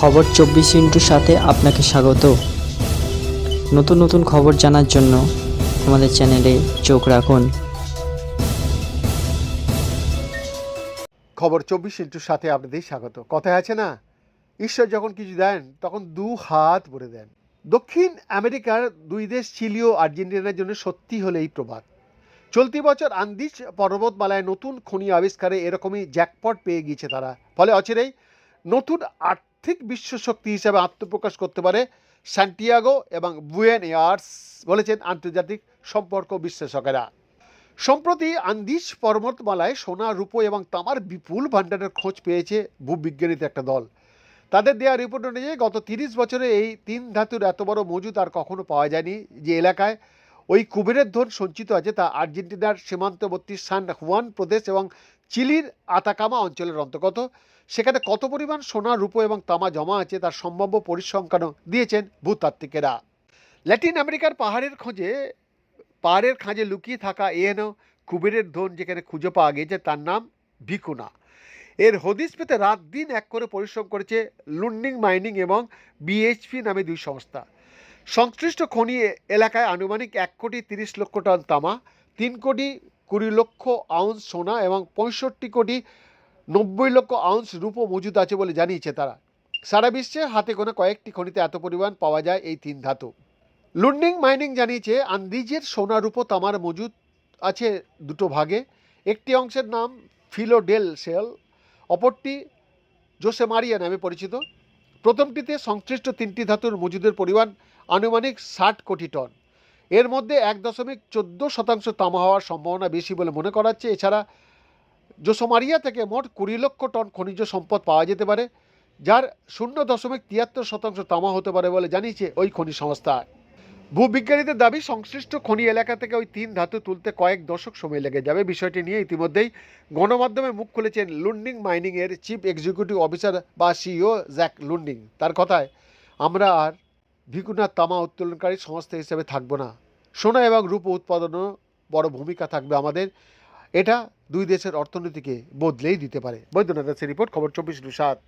খবর চব্বিশ ইন্টুর সাথে আপনাকে স্বাগত। নতুন নতুন খবর জানার জন্য আমাদের চ্যানেলে চোখ রাখুন। খবর চব্বিশ ইন্টুর সাথে আপনাদের স্বাগত। কথায় আছে না, ঈশ্বর যখন কিছু দেন, তখন দু হাত ভরে দেন। দক্ষিণ আমেরিকার দুই দেশ, চিলি ও আর্জেন্টিনার জন্য সত্যি হলে এই প্রভাত চলতি বছর আন্দিজ পর্বতমালায় নতুন খনি আবিষ্কারে এরকমই জ্যাকপট পেয়ে গিয়েছে তারা। ফলে অচিরেই নতুন আর্থিক বিশ্বশক্তি হিসাবে আত্মপ্রকাশ করতে পারে স্যান্টিয়াগো এবং বুয়েন এয়ার্স, বলেছেন আন্তর্জাতিক সম্পর্ক বিশ্লেষকেরা। সম্প্রতি আন্দিজ পর্বতমালায় সোনা, রূপো এবং তামার বিপুল ভাণ্ডারের খোঁজ পেয়েছে ভূবিজ্ঞানীদের একটা দল। তাদের দেওয়া রিপোর্ট অনুযায়ী গত তিরিশ বছরে এই তিন ধাতুর এত বড় মজুদ আর কখনো পাওয়া যায়নি যে এলাকায় ওই কুবেরের ধন সঞ্চিত আছে তা আর্জেন্টিনার সীমান্তবর্তী সান হুয়ান প্রদেশ এবং চিলির আতাকামা অঞ্চলের অন্তর্গত। সেখানে কত পরিমাণ সোনা, রূপো এবং তামা জমা আছে তার সম্ভাব্য পরিসংখ্যানও দিয়েছেন ভূতাত্ত্বিকেরা। ল্যাটিন আমেরিকার পাহাড়ের খোঁজে, পাহাড়ের খাঁজে লুকিয়ে থাকা এনো কুবেরের ধন যেখানে খুঁজে পাওয়া গিয়েছে তার নাম ভিকুনা। এর হদিস পেতে রাত দিন এক করে পরিশ্রম করেছে লুন্ডিং মাইনিং এবং বিএইচপি নামে দুই সংস্থা। সংশ্লিষ্ট খনি এলাকায় আনুমানিক এক কোটি তিরিশ লক্ষ টন তামা, তিন কোটি কুড়ি লক্ষ আউন্স সোনা এবং পঁয়ষট্টি কোটি নব্বই লক্ষ আউন্স রূপও মজুদ আছে বলে জানিয়েছে তারা। সারা বিশ্বে হাতে গোনা কয়েকটি খনিতে এত পরিমাণ পাওয়া যায় এই তিন ধাতু। লুন্ডিং মাইনিং জানিয়েছে, আন্দিজের সোনা রূপো তামার মজুদ আছে দুটো ভাগে। একটি অংশের নাম ফিলোডেল সেল, অপরটি জোসে মারিয়া নামে পরিচিত। প্রথমটিতে সংশ্লিষ্ট তিনটি ধাতুর মজুদের পরিমাণ আনুমানিক ষাট কোটি টন। এর মধ্যে এক দশমিক চোদ্দ শতাংশ তামা হওয়ার সম্ভাবনা বেশি বলে মনে করা হচ্ছে। এছাড়া জোসোমারিয়া থেকে মোট কুড়ি লক্ষ টন খনিজ সম্পদ পাওয়া যেতে পারে, যার শূন্য দশমিক তিয়াত্তর শতাংশ তামা হতে পারে বলে জানিয়েছে ওই খনিজ সংস্থা। ভূবিজ্ঞানীদের দাবি, সংশ্লিষ্ট খনি এলাকা থেকে ওই তিন ধাতু তুলতে কয়েক দশক সময় লেগে যাবে। বিষয়টি নিয়ে ইতিমধ্যেই গণমাধ্যমে মুখ খুলেছেন লুন্ডিং মাইনিংয়ের চিফ এক্সিকিউটিভ অফিসার বা সিইও জ্যাক লুন্ডিং। তার কথায়, আমরা আর ভিকুনার তামা উত্তোলনকারী সংস্থা হিসেবে থাকব না। সোনা এবং রূপ উৎপাদনও বড় ভূমিকা থাকবে আমাদের। এটা দুই দেশের অর্থনীতিকে বদলেই দিতে পারে। বৈদ্যনাথ দাসের রিপোর্ট, খবর চব্বিশ সাত।